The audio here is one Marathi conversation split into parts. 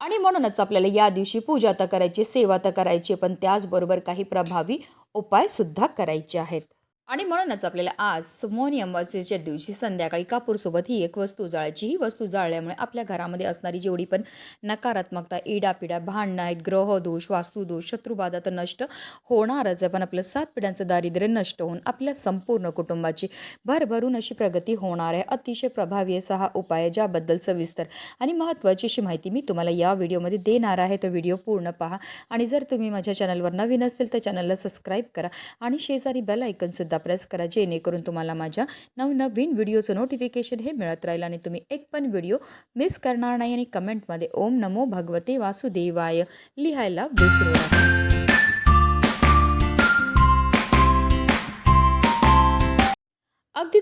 आणि म्हणूनच आपल्याला या दिवशी पूजा तर करायची सेवा तर करायची पण त्याचबरोबर काही प्रभावी उपायसुद्धा करायचे आहेत. आणि म्हणूनच आपल्याला आज मौनी अमावस्येच्या दिवशी संध्याकाळी कापूरसोबत ही एक वस्तू जाळायची ही वस्तू जाळल्यामुळे आपल्या घरामध्ये असणारी जेवढी पण नकारात्मकता इडापिडा भांडणं आहेत ग्रहदोष वास्तुदोष शत्रुबाधा तर नष्ट होणारच आहे. पण आपलं सात पिढ्यांचं दारिद्र्य नष्ट होऊन आपल्या संपूर्ण कुटुंबाची भरभरून अशी प्रगती होणार आहे. अतिशय प्रभावी असा हा उपाय आहे, ज्याबद्दल सविस्तर आणि महत्त्वाची अशी माहिती मी तुम्हाला या व्हिडिओमध्ये देणार आहे. तो व्हिडिओ पूर्ण पहा आणि जर तुम्ही माझ्या चॅनलवर नवीन असतील तर चॅनलला सबस्क्राईब करा आणि शेजारी बेल ऐकनसुद्धा प्रेस करा जेणेकरून तुम्हाला माझ्या नवनवीन व्हिडिओचं नोटिफिकेशन हे मिळत राहील आणि तुम्ही एक पण व्हिडिओ मिस करणार नाही. आणि कमेंटमध्ये ओम नमो भगवते वासुदेवाय लिहायला विसरू नका.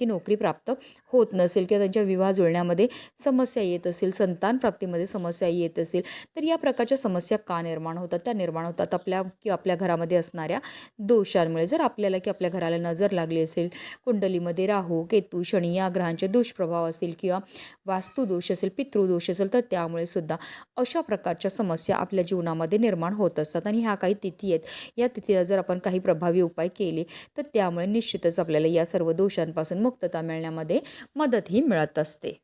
नोकरी प्राप्त होत नसेल किंवा त्यांच्या विवाह जुळण्यामध्ये समस्या येत असेल संतान प्राप्तीमध्ये समस्या येत असेल तर या प्रकारच्या समस्या का निर्माण होतात? त्या निर्माण होतात आपल्या किंवा आपल्या घरामध्ये असणाऱ्या दोषांमुळे. जर आपल्याला की आपल्या घराला नजर लागली असेल कुंडलीमध्ये राहू केतू शनी या ग्रहांचे दुष्प्रभाव असतील किंवा वास्तुदोष असेल पितृदोष असेल तर त्यामुळे सुद्धा अशा प्रकारच्या समस्या आपल्या जीवनामध्ये निर्माण होत असतात. आणि ह्या काही तिथी आहेत. या तिथीला जर आपण काही प्रभावी उपाय केले तर त्यामुळे निश्चितच आपल्याला या सर्व दोषांपासून मुक्तता मिळण्यामध्ये मदतही मिळत असते.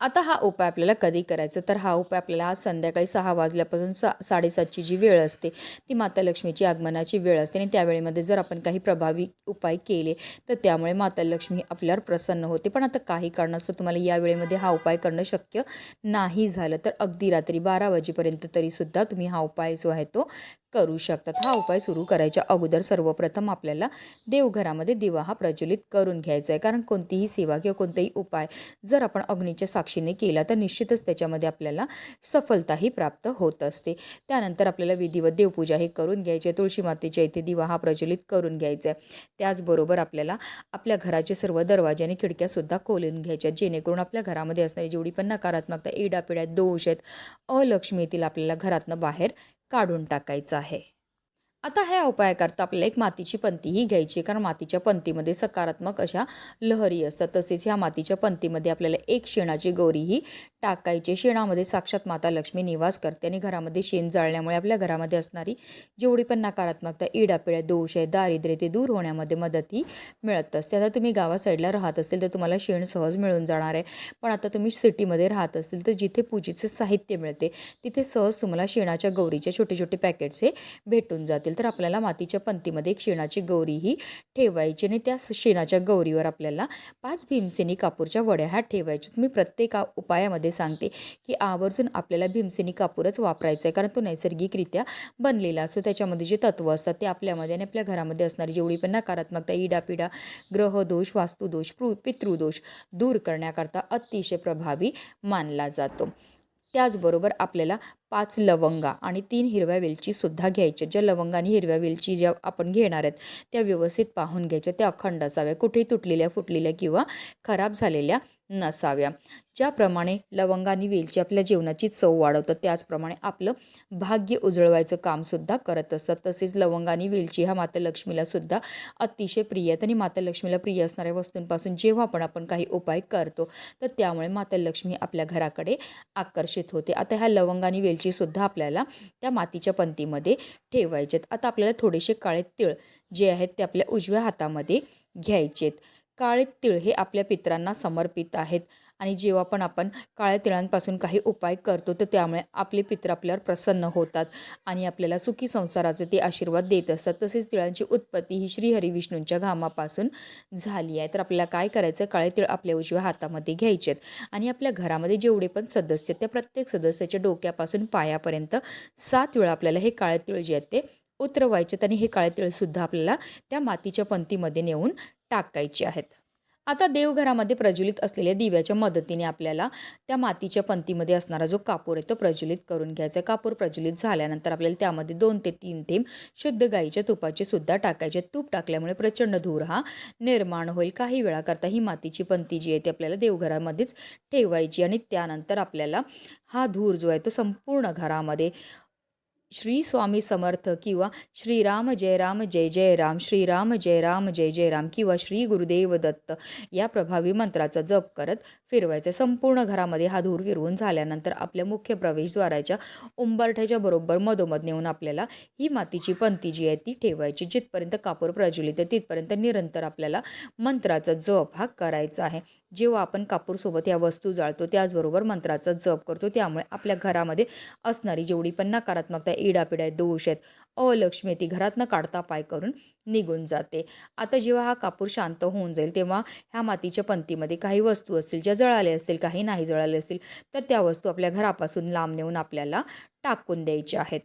आता हा उपाय आपल्याला कधी करायचा? तर हा उपाय आपल्याला आज संध्याकाळी सहा वाजल्यापासून सा साडेसातची जी वेळ असते ती माता लक्ष्मीची आगमनाची वेळ असते. आणि त्यावेळेमध्ये जर आपण काही प्रभावी उपाय केले तर त्यामुळे माता लक्ष्मी आपल्यावर प्रसन्न होते. पण आता काही कारणास्तव तुम्हाला या वेळेमध्ये हा उपाय करणं शक्य नाही झालं. तर अगदी रात्री बारा वाजेपर्यंत तरीसुद्धा तुम्ही हा उपाय जो आहे तो करू शकतात. हा उपाय सुरू करायच्या अगोदर सर्वप्रथम आपल्याला देवघरामध्ये दिवा हा प्रज्वलित करून घ्यायचा आहे कारण कोणतीही सेवा किंवा कोणताही उपाय जर आपण अग्नीच्या साक्षीने केला तर निश्चितच त्याच्यामध्ये आपल्याला सफलताही प्राप्त होत असते. त्यानंतर आपल्याला विधिवत देवपूजा हे करून घ्यायची आहे तुळशी मातेच्या इथे दिवा हा प्रज्वलित करून घ्यायचा आहे त्याचबरोबर आपल्याला आपल्या घराचे सर्व दरवाजे आणि खिडक्यासुद्धा खोलून घ्यायच्या. जेणेकरून आपल्या घरामध्ये असणारी जेवढी पण नकारात्मकता इडापिड्या दोष आहेत अलक्ष्मी येतील आपल्याला घरातनं बाहेर काढून टाकायचं आहे. आता ह्या उपायाकरता आपल्याला एक मातीची पंतीही घ्यायची कारण मातीच्या पंतीमध्ये सकारात्मक अशा लहरी असतात. तसेच ह्या मातीच्या पंतीमध्ये आपल्याला एक शेणाची गौरी ही टाकायची शेणामध्ये साक्षात माता लक्ष्मी निवास करते आणि घरामध्ये शेण जाळल्यामुळे आपल्या घरामध्ये असणारी जेवढी पण नकारात्मकता इडापिड्या दोष आहे दारिद्र्य ते दूर होण्यामध्ये मदतही मिळत असते. आता तुम्ही गावा साईडला राहत असतील तर तुम्हाला शेण सहज मिळून जाणार आहे. पण आता तुम्ही सिटीमध्ये राहत असतील तर जिथे पूजेचे साहित्य मिळते तिथे सहज तुम्हाला शेणाच्या गौरीचे छोटे छोटे पॅकेट्स हे भेटून जातील. तर आपल्याला मातीच्या पंतीमध्ये एक शेणाची गौरीही ठेवायची आणि त्या शेणाच्या गौरीवर आपल्याला पाच भीमसेनी कापूरच्या वड्या ह्या ठेवायच्या. मी प्रत्येक उपायामध्ये सांगते की आवर्जून आपल्याला भीमसेनी कापूरच वापरायचा आहे कारण तो नैसर्गिकरित्या बनलेला असतो. त्याच्यामध्ये जे तत्व असतात ते आपल्यामध्ये आणि आपल्या घरामध्ये असणारी जेवढी पण नकारात्मकता इडापिडा ग्रहदोष वास्तुदोष पृ पितृदोष दूर करण्याकरता अतिशय प्रभावी मानला जातो. त्याचबरोबर आपल्याला पाच लवंगा आणि तीन हिरव्या वेलचीसुद्धा घ्यायच्या ज्या लवंगा आणि हिरव्या वेलची ज्या आपण घेणार आहेत त्या व्यवस्थित पाहून घ्यायच्या. त्या अखंड असाव्या. कुठेही तुटलेल्या फुटलेल्या किंवा खराब झालेल्या नसाव्या. ज्याप्रमाणे लवंगानी आणि वेलची आपल्या जेवणाची चव वाढवतात त्याचप्रमाणे आपलं भाग्य उजळवायचं कामसुद्धा करत असतात. तसेच लवंगानी आणि वेलची हा मातालक्ष्मीलासुद्धा अतिशय प्रिय आहेत आणि मातालक्ष्मीला प्रिय असणाऱ्या वस्तूंपासून जेव्हा पण आपण काही उपाय करतो तर त्यामुळे माता लक्ष्मी आपल्या घराकडे आकर्षित होते. आता ह्या लवंग आणि वेलचीसुद्धा आपल्याला त्या मातीच्या पंतीमध्ये ठेवायचेत. आता आपल्याला थोडेसे काळे तिळ जे आहेत ते आपल्या उजव्या हातामध्ये घ्यायचेत. काळे तिळ हे आपल्या पित्रांना समर्पित आहेत. आणि जेव्हा पण आपण काळ्या तिळांपासून काही उपाय करतो तर त्यामुळे आपले पित्र आपल्यावर प्रसन्न होतात आणि आपल्याला सुखी संसाराचे ते आशीर्वाद देत असतात. तसेच तिळांची उत्पत्ती ही श्रीहरी विष्णूंच्या घामापासून झाली आहे. तर आपल्याला काय करायचं? काळे तिळ आपल्या उजव्या हातामध्ये घ्यायचे आहेत. आणि आपल्या घरामध्ये जेवढे पण सदस्य आहेत त्या प्रत्येक सदस्याच्या डोक्यापासून पायापर्यंत सात वेळा आपल्याला हे काळे तिळ जे आहेत ते उतरवायचे आहेत. आणि हे काळे तिळसुद्धा आपल्याला त्या मातीच्या पंतीमध्ये नेऊन टाकायचे आहेत. आता देवघरामध्ये प्रज्वलित असलेल्या दिव्याच्या मदतीने आपल्याला त्या मातीच्या पंतीमध्ये असणारा जो कापूर आहे तो प्रज्वलित करून घ्यायचा कापूर प्रज्वलित झाल्यानंतर आपल्याला त्यामध्ये दोन ते तीन थेंब शुद्ध गाईच्या तुपाचे सुद्धा टाकायचे तूप टाकल्यामुळे प्रचंड धूर हा निर्माण होईल. काही वेळाकरता ही मातीची पंती जी आहे ती आपल्याला देवघरामध्येच ठेवायची आणि त्यानंतर आपल्याला हा धूर जो आहे तो संपूर्ण घरामध्ये श्री स्वामी समर्थ किंवा श्रीराम जय राम जय जय राम श्रीराम जय राम जय जय राम किंवा श्री गुरुदेव दत्त या प्रभावी मंत्राचा जप करत फिरवायचं. संपूर्ण घरामध्ये हा धूर फिरवून झाल्यानंतर आपल्या मुख्य प्रवेशद्वाराच्या उंबरठ्याच्या बरोबर मधोमध नेऊन आपल्याला ही मातीची पंती जी आहे ती ठेवायची. जिथपर्यंत कापूर प्रज्वलित आहे तिथपर्यंत निरंतर आपल्याला मंत्राचा जप हा करायचा आहे. जेव्हा आपण कापूरसोबत या वस्तू जाळतो त्याचबरोबर मंत्राचा जप करतो त्यामुळे आपल्या घरामध्ये असणारी जेवढी पण नकारात्मकता इडापिडा दोष आहेत अलक्ष्मी ती घरातनं काढता पाय करून निघून जाते. आता जेव्हा हा कापूर शांत होऊन जाईल तेव्हा ह्या मातीच्या पंतीमध्ये काही वस्तू असतील ज्या जळाल्या असतील काही नाही जळाले असतील तर त्या वस्तू आपल्या घरापासून लांब नेऊन आपल्याला टाकून द्यायच्या आहेत.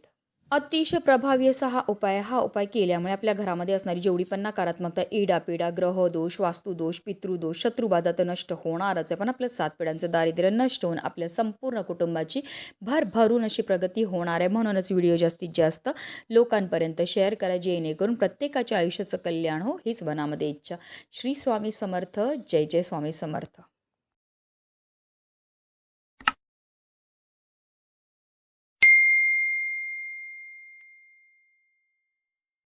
अतिशय प्रभावी असा हा उपाय हा उपाय केल्यामुळे आपल्या घरामध्ये असणारी जेवढी पण नकारात्मकता इडापिडा ग्रहदोष वास्तुदोष पितृदोष शत्रुबाधा तर नष्ट होणारच आहे. पण आपल्या सात पिढ्यांचं दारिद्र्य नष्ट होऊन आपल्या संपूर्ण कुटुंबाची भरभरून अशी प्रगती होणार आहे. म्हणूनच व्हिडिओ जास्तीत जास्त लोकांपर्यंत शेअर करा जेणेकरून प्रत्येकाच्या आयुष्याचं कल्याण हो हीच मनामध्ये इच्छा. श्री स्वामी समर्थ. जय जय स्वामी समर्थ.